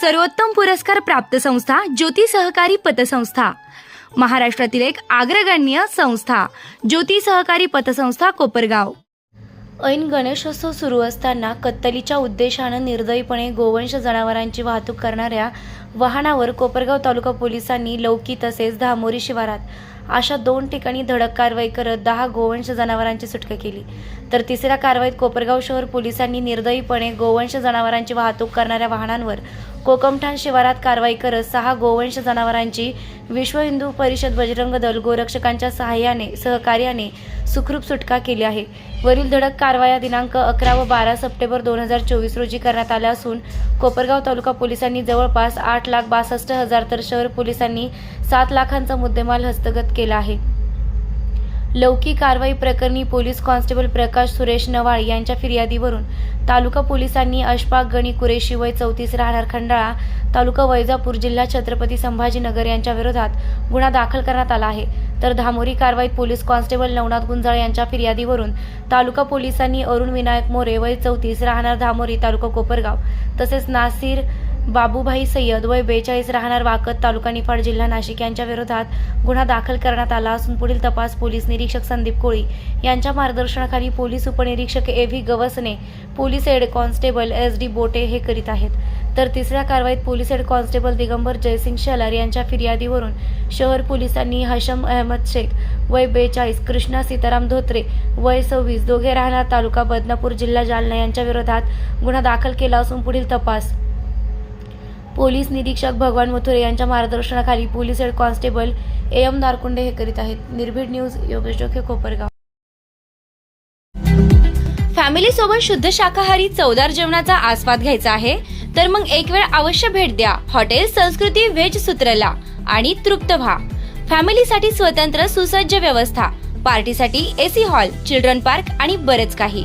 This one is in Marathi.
सर्वोत्तम पुरस्कार प्राप्त संस्था ज्योती सहकारी पतसंस्था. महाराष्ट्रातील एक अग्रगण्य संस्था ज्योती सहकारी पतसंस्था कोपरगाव. ऐन गणेशोत्सव सुरू असताना कत्तलीच्या उद्देशानं निर्दयीपणे गोवंश जनावरांची वाहतूक करणाऱ्या वाहनावर कोपरगाव तालुका पोलिसांनी लौकी तसेच धामोरी शिवारात अशा दोन ठिकाणी धडक कारवाई करत दहा गोवंश जनावरांची सुटका केली. तर तिसऱ्या कारवाईत कोपरगाव शहर पोलिसांनी निर्दयीपणे गोवंश जनावरांची वाहतूक करणाऱ्या वाहनांवर कोकमठाण शिवारात कारवाई करत सहा गोवंश जनावरांची विश्व हिंदू परिषद बजरंग दल गोरक्षकांच्या सहाय्याने सहकार्याने सुखरूप सुटका केली आहे. वरील धडक कारवाया दिनांक अकरा व बारा सप्टेंबर दोन हजार चोवीस रोजी करण्यात आल्या असून कोपरगाव तालुका पोलिसांनी जवळपास आठ लाख बासष्ट हजार तर शहर पोलिसांनी सात लाखांचा मुद्देमाल हस्तगत केला आहे. लौकिक कारवाई प्रकरणी पोलीस कॉन्स्टेबल प्रकाश सुरेश नवाळ यांच्या फिर्यादीवरून तालुका पोलिसांनी अशफाक गणी कुरेशी वय चौतीस राहणार खंडाळा तालुका वैजापूर जिल्हा छत्रपती संभाजीनगर यांच्या विरोधात गुन्हा दाखल करण्यात आला आहे. तर धामोरी कारवाईत पोलीस कॉन्स्टेबल नवनाथ गुंजाळ यांच्या फिर्यादीवरून तालुका पोलिसांनी अरुण विनायक मोरे वय चौतीस राहणार धामोरी तालुका कोपरगाव तसेच नासिर बाबूभाई सय्यद वय बेचाळीस राहणार वाकत तालुका निफाड जिल्हा नाशिक यांच्या विरोधात गुन्हा दाखल करण्यात आला असून पुढील तपास पोलीस निरीक्षक संदीप कोळी यांच्या मार्गदर्शनाखाली पोलीस उपनिरीक्षक A V Gavasne police head constable S D Bote हे करीत आहेत. तर तिसऱ्या कारवाईत police head constable Digambar Jaysingh Shelar यांच्या फिर्यादीवरून शहर पोलिसांनी हशम अहमद शेख वय बेचाळीस कृष्णा सीताराम धोत्रे वय सव्वीस दोघे राहणार तालुका बदनापूर जिल्हा जालना यांच्या विरोधात गुन्हा दाखल केला असून पुढील तपास पोलीस निरीक्षक भगवान मथुरे यांच्या मार्गदर्शनाखाली police head constable A M Narkunde हे करीत आहेत. निर्भीड न्यूज योगेश डोके कोपरगाव. फॅमिली सोबत शुद्ध शाकाहारी चवदार जेवणाचा आस्वाद घ्यायचा आहे. तर मग एक वेळ अवश्य भेट द्या. हॉटेल संस्कृती व्हेज सूत्रला आणि तृप्त व्हा. फॅमिलीसाठी स्वतंत्र सुसज्ज व्यवस्था. पार्टीसाठी एसी हॉल चिल्ड्रन पार्क आणि बरेच काही.